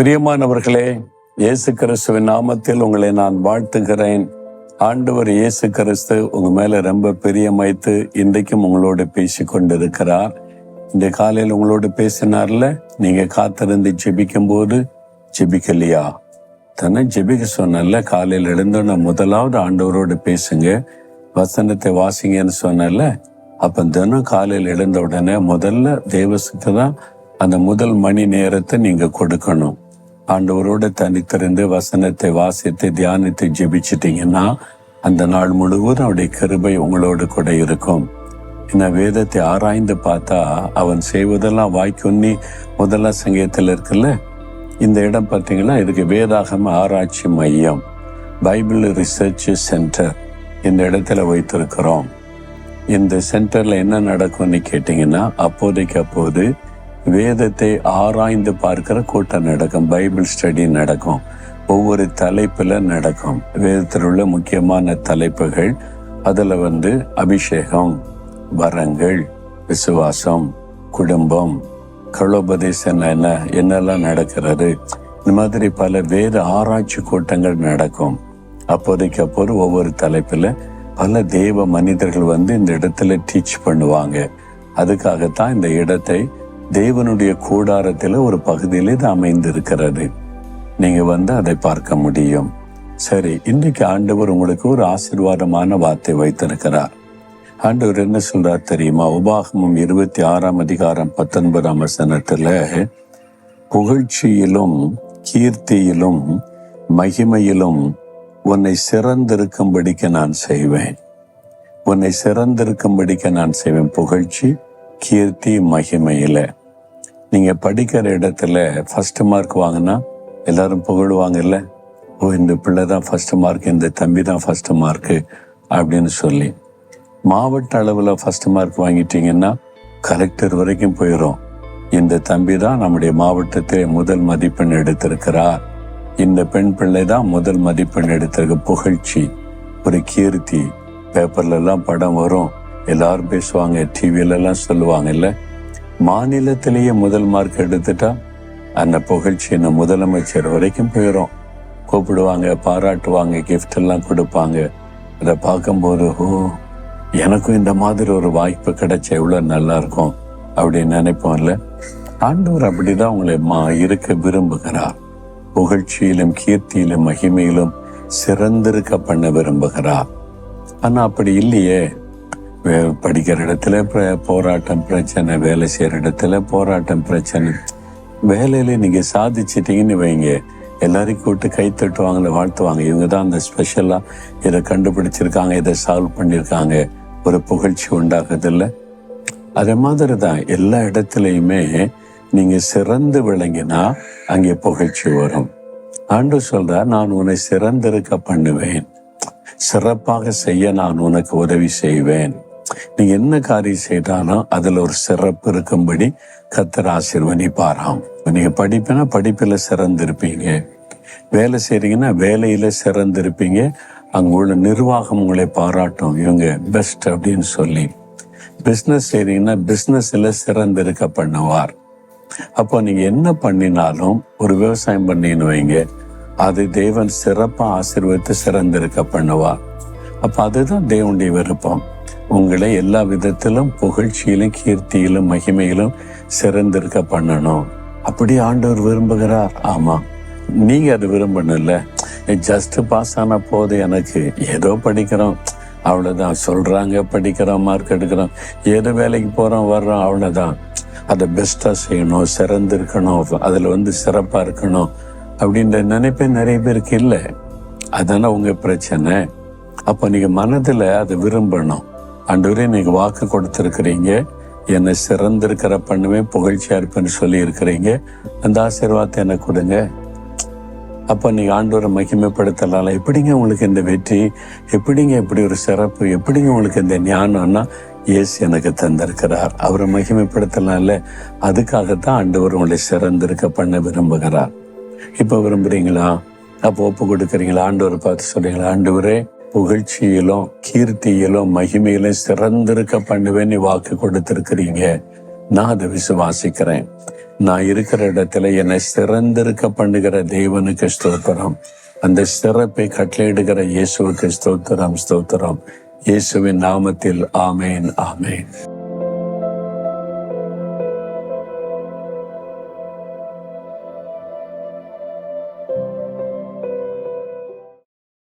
பிரியமானவர்களே இயேசு கிறிஸ்துவின் நாமத்தில் உங்களை நான் வாழ்த்துகிறேன். ஆண்டவர் இயேசு கிறிஸ்து உங்க மேல ரொம்ப பிரியமைத்து இன்றைக்கும் உங்களோடு பேசி கொண்டிருக்கிறார் இந்த காலையில் உங்களோடு பேசினார்ல நீங்க காத்திருந்து ஜெபிக்கும் போது ஜெபிக்கலையா? தானே ஜெபிக்க சொன்னல காலையில் எழுந்தோன்ன முதலாவது ஆண்டவரோடு பேசுங்க. வசனத்தை வாசிங்கன்னு சொன்னல அப்ப தினம் காலையில் எழுந்த உடனே முதல்ல தேவசுக்கு தான் அந்த முதல் மணி நேரத்தை நீங்க கொடுக்கணும். ஆண்டவரோட தனித்திருந்து வசனத்தை வாசித்து தியானித்து ஜெபிச்சிட்டீங்கன்னா அந்த நாள் முழுவதும் அவருடைய கிருபை உங்களோடு கூட இருக்கும். என்ன வேதத்தை ஆராய்ந்து பார்த்தா அவன் செய்வதெல்லாம் வாய்க்குன்னி முதல்ல சங்கீதத்தில் இருக்குல்ல? இந்த இடம் பார்த்தீங்கன்னா இதுக்கு வேதாகம ஆராய்ச்சி மையம் பைபிள் ரிசர்ச் சென்டர் இந்த இடத்துல வைத்திருக்கிறோம். இந்த சென்டரில் என்ன நடக்கும்னு கேட்டிங்கன்னா அப்போதைக்கு அப்போது வேதத்தை ஆராய்ந்து பார்க்கிற கூட்டம் நடக்கும். பைபிள் ஸ்டடி நடக்கும். ஒவ்வொரு தலைப்புல நடக்கும். வேதத்தில் உள்ள முக்கியமான தலைப்புகள் அதுல வந்து அபிஷேகம் வரங்கள் விசுவாசம் குடும்பம் கலோபதேசம் என்ன என்னெல்லாம் நடக்கிறது. இந்த மாதிரி பல வேத ஆராய்ச்சி கூட்டங்கள் நடக்கும். அப்போதைக்கு அப்போது ஒவ்வொரு தலைப்புல பல தெய்வ மனிதர்கள் வந்து இந்த இடத்துல டீச் பண்ணுவாங்க. அதுக்காகத்தான் இந்த இடத்தை தேவனுடைய கூடாரத்தில் ஒரு பகுதியில் இது அமைந்திருக்கிறது. நீங்க வந்து அதை பார்க்க முடியும். சரி இன்றைக்கு ஆண்டவர் உங்களுக்கு ஒரு ஆசீர்வாதமான வார்த்தை வைத்திருக்கிறார். ஆண்டவர் என்ன சொல்றார் தெரியுமா? உபாகமும் இருபத்தி ஆறாம் அதிகாரம் பத்தொன்பதாம் வசனத்துல புகழ்ச்சியிலும் கீர்த்தியிலும் மகிமையிலும் உன்னை சிறந்திருக்கும்படிக்க நான் செய்வேன். உன்னை சிறந்திருக்கும்படிக்க நான் செய்வேன். புகழ்ச்சி கீர்த்தி மகிமையில. நீங்கள் படிக்கிற இடத்துல ஃபஸ்ட்டு மார்க் வாங்கினா எல்லாரும் புகழுவாங்கல்ல? ஓ இந்த பிள்ளை தான் ஃபஸ்ட்டு மார்க் இந்த தம்பி தான் ஃபஸ்ட்டு மார்க்கு அப்படின்னு சொல்லி. மாவட்ட அளவில் ஃபஸ்ட்டு மார்க் வாங்கிட்டீங்கன்னா கலெக்டர் வரைக்கும் போயிடும் இந்த தம்பி தான் நம்முடைய மாவட்டத்திலே முதல் மதிப்பெண் எடுத்திருக்கிறார். இந்த பெண் பிள்ளை தான் முதல் மதிப்பெண் எடுத்திருக்க புகழ்ச்சி ஒரு கீர்த்தி. பேப்பர்லலாம் படம் வரும். எல்லாரும் பேசுவாங்க டிவியிலலாம் சொல்லுவாங்கல்ல? மாநிலத்திலேயே முதல் மார்க் எடுத்துட்டா அந்த புகழ்ச்சி இந்த முதலமைச்சர் வரைக்கும் போயிடும் கூப்பிடுவாங்க பாராட்டுவாங்க கிஃப்ட் எல்லாம் கொடுப்பாங்க. அதை பார்க்கும்போது ஓ எனக்கும் இந்த மாதிரி ஒரு வாய்ப்பு கிடைச்ச எவ்வளோ நல்லா இருக்கும் அப்படின்னு நினைப்போம்ல ஆண்டவர் அப்படிதான் உங்களை மா இருக்க விரும்புகிறார். புகழ்ச்சியிலும் கீர்த்தியிலும் மகிமையிலும் சிறந்திருக்க பண்ண விரும்புகிறார். ஆனால் அப்படி இல்லையே. படிக்கிற இடத்துல போராட்டம் பிரச்சனை வேலை செய்யற இடத்துல போராட்டம் பிரச்சனை. வேலையில நீங்க சாதிச்சிட்டீங்கன்னு வைங்க. எல்லாரையும் கூப்பிட்டு கை தட்டுவாங்கள வாழ்த்துவாங்க. இவங்க தான் அந்த ஸ்பெஷலா இதை கண்டுபிடிச்சிருக்காங்க இதை சால்வ் பண்ணியிருக்காங்க ஒரு புகழ்ச்சி உண்டாகுதில்ல அதே மாதிரி தான் எல்லா இடத்துலையுமே நீங்க சிறந்து விளங்கினா அங்கே புகழ்ச்சி வரும். ஆண்டு சொல்றார் நான் உன்னை சிறந்திருக்க பண்ணுவேன். சிறப்பாக செய்ய நான் உனக்கு உதவி செய்வேன். நீ என்ன காரியம் செய்தாலும் அதுல ஒரு சிறப்பு இருக்கும்படி கத்தர் ஆசிர்வதிப்பாராம். நீங்க படிப்பினா படிப்புல சிறந்திருப்பீங்க. வேலை செய்றீங்கன்னா வேலையில சிறந்திருப்பீங்க. அங்க உள்ள நிர்வாகம் உங்களை பாராட்டும். இவங்க பெஸ்ட் அப்படின்னு சொல்லி. பிஸ்னஸ் செய்றீங்கன்னா பிசினஸ்ல சிறந்திருக்க பண்ணுவார். அப்போ நீங்க என்ன பண்ணினாலும் ஒரு விவசாயம் பண்ணின்னு வைங்க. அது தேவன் சிறப்பாக ஆசீர்வதித்து சிறந்திருக்க பண்ணுவார். அப்போ அதுதான் தேவனுடைய விருப்பம். உங்களை எல்லா விதத்திலும் புகழ்ச்சியிலும் கீர்த்தியிலும் மகிமையிலும் சிறந்திருக்க பண்ணணும். அப்படி ஆண்டவர் விரும்புகிறார். ஆமா. நீங்க அது விரும்பணும்ல. ஜஸ்ட் பாஸ் ஆன போது எனக்கு ஏதோ படிக்கிறோம். அவ்வளோதான் சொல்றாங்க படிக்கிறோம் மார்க் எடுக்கிறோம். ஏதோ வேலைக்கு போறோம் வர்றோம் அவ்வளோதான் அதை பெஸ்டா செய்யணும் சிறந்து இருக்கணும் அதுல வந்து சிறப்பா இருக்கணும் அப்படின்ற நினைப்பே நிறைய பேருக்கு இல்லை. அதானே உங்க பிரச்சனை. அப்போ நீங்க மனதில் அதை விரும்பணும். ஆண்டவரே நீங்கள் வாக்கு கொடுத்திருக்கிறீங்க. என்னை சிறந்திருக்கிற பண்ணுவேன் புகழ்ச்சியா இருப்பேன்னு சொல்லி இருக்கிறீங்க அந்த ஆசீர்வாதத்தை எனக்கு கொடுங்க. அப்போ நீங்கள் ஆண்டோரை மகிமைப்படுத்தலாம் எப்படிங்க உங்களுக்கு இந்த வெற்றி? எப்படிங்க இப்படி ஒரு சிறப்பு? எப்படிங்க உங்களுக்கு இந்த ஞானம்னா இயேசு எனக்கு தந்திருக்கிறார். அவரை மகிமைப்படுத்தலாம்ல. அதுக்காகத்தான் ஆண்டவர் உங்களை சிறந்திருக்க பண்ண விரும்புகிறார். இப்போ விரும்புறீங்களா? அப்போ ஒப்பு கொடுக்குறீங்களா? ஆண்டவரை பார்த்து சொல்றீங்களா? ஆண்டவரே புகழ்ச்சியிலும் கீர்த்தியிலும் மகிமையிலும் சிறந்திருக்க பண்ணுவேன்னு வாக்கு கொடுத்திருக்கிறீங்க. நான் அதை விசுவாசிக்கிறேன். நான் இருக்கிற இடத்துல என்னை சிறந்திருக்க பண்ணுகிற தேவனுக்கு ஸ்தோத்திரம். அந்த சிறப்பை கட்டளையிடுகிற இயேசுவுக்கு ஸ்தோத்திரம் ஸ்தோத்திரம். இயேசுவின் நாமத்தில் ஆமேன் ஆமேன்.